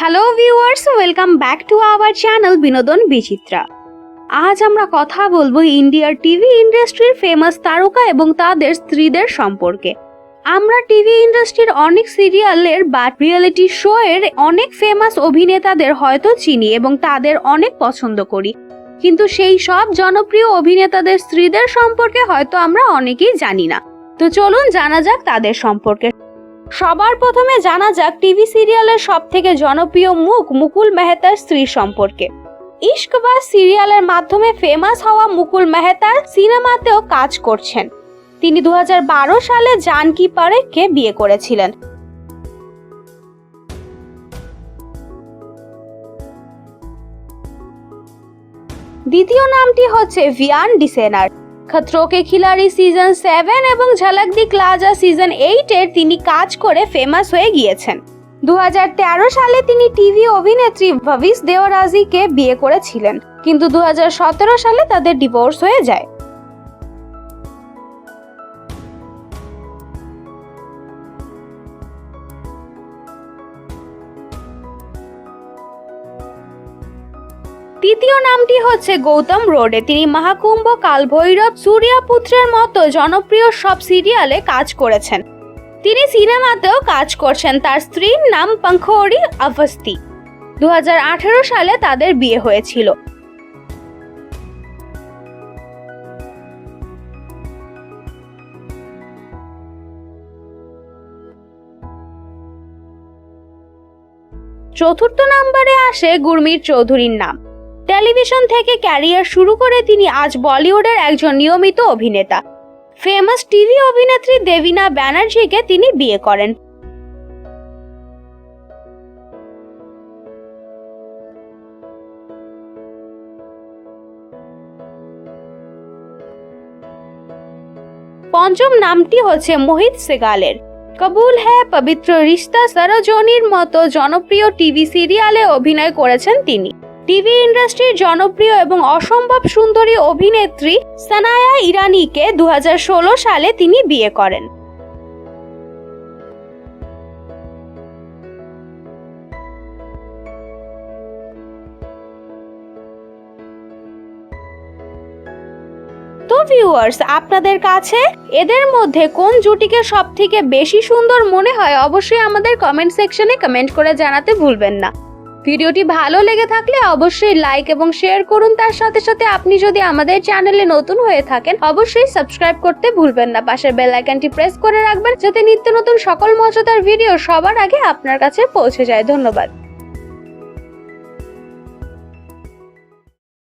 Hello viewers welcome back to our channel Binodon Bichitra আজ আমরা কথা বলব ইন্ডিয়ার টিভি ইন্ডাস্ট্রির ফেমাস তারকা এবং তাদের স্ত্রীদের সম্পর্কে। আমরা টিভি ইন্ডাস্ট্রির অনেক সিরিয়ালের বা রিয়েলিটি শো এর অনেক ফেমাস অভিনেতাদের হয়তো চিনি এবং তাদের অনেক পছন্দ করি। কিন্তু সেই সব জনপ্রিয় অভিনেতাদের স্ত্রীদের সম্পর্কে হয়তো আমরা অনেকেই জানি না। তো চলুন জানা যাক তাদের সম্পর্কে। সবার প্রথমে জানা যাক টিভি সিরিয়ালের সব থেকে জনপ্রিয় মুখ মুকুল মেহতার স্ত্রী সম্পর্কে। ইশকবাজ সিরিয়ালের মাধ্যমে ফেমাস হওয়া মুকুল মেহতা সিনেমাতেও কাজ করছেন। তিনি দু হাজার বারো সালে জানকি পারেখকে বিয়ে করেছিলেন। দ্বিতীয় নামটি হচ্ছে ভিয়ান ডিসেনার। খতরো কে খিলাড়ি সিজন সেভেন এবং ঝলক দি ক্লাজা সিজন এইটের তিনি কাজ করে ফেমাস হয়ে গিয়েছেন। দু হাজার তেরো সালে তিনি টিভি অভিনেত্রী ভবিস দেওরাজিকে বিয়ে করেছিলেন, কিন্তু দু হাজার সতেরো সালে তাদের ডিভোর্স হয়ে যায়। তৃতীয় নামটি হচ্ছে গৌতম রোডে। তিনি মহাকুম্ভ কালভৈরব সূর্যপুত্রের মতো জনপ্রিয় সব সিরিয়ালে কাজ করেছেন। তিনি সিনেমাতেও কাজ করছেন। তার স্ত্রীর নাম পঙ্খোরি আভস্তি দু হাজার আঠারো সালে তাদের বিয়ে হয়েছিল। চতুর্থ নাম্বারে আসে গুরমির চৌধুরীর নাম। টেলিভিশন থেকে ক্যারিয়ার শুরু করে তিনি আজ বলিউডের একজন নিয়মিত অভিনেতা। ফেমাস টিভি অভিনেত্রী দেবিনা ব্যানার্জিকে তিনি বিয়ে করেন। পঞ্চম নামটি হচ্ছে মোহিত সেগালের। কবুল হ্যাঁ পবিত্র রিস্তা সরজনির মতো জনপ্রিয় টিভি সিরিয়ালে অভিনয় করেছেন তিনি। টিভি ইন্ডাস্ট্রির জনপ্রিয় এবং অসম্ভব সুন্দরী অভিনেত্রী সানায়া ইরানিকে দু হাজার ষোলো সালে তিনি বিয়ে করেন। তো ভিউয়ার্স আপনাদের কাছে এদের মধ্যে কোন জুটিকে সব থেকে বেশি সুন্দর মনে হয়, অবশ্যই আমাদের কমেন্ট সেকশনে কমেন্ট করে জানাতে ভুলবেন না। ভিডিওটি ভালো লেগে থাকলে অবশ্যই লাইক এবং শেয়ার করুন। তার সাথে সাথে আপনি যদি আমাদের চ্যানেলে নতুন হয়ে থাকেন, অবশ্যই সাবস্ক্রাইব করতে ভুলবেন না। পাশের বেল আইকনটি প্রেস করে রাখবেন, যাতে নিত্য নতুন সকল মজাদার ভিডিও সবার আগে আপনার কাছে পৌঁছে যায়। ধন্যবাদ।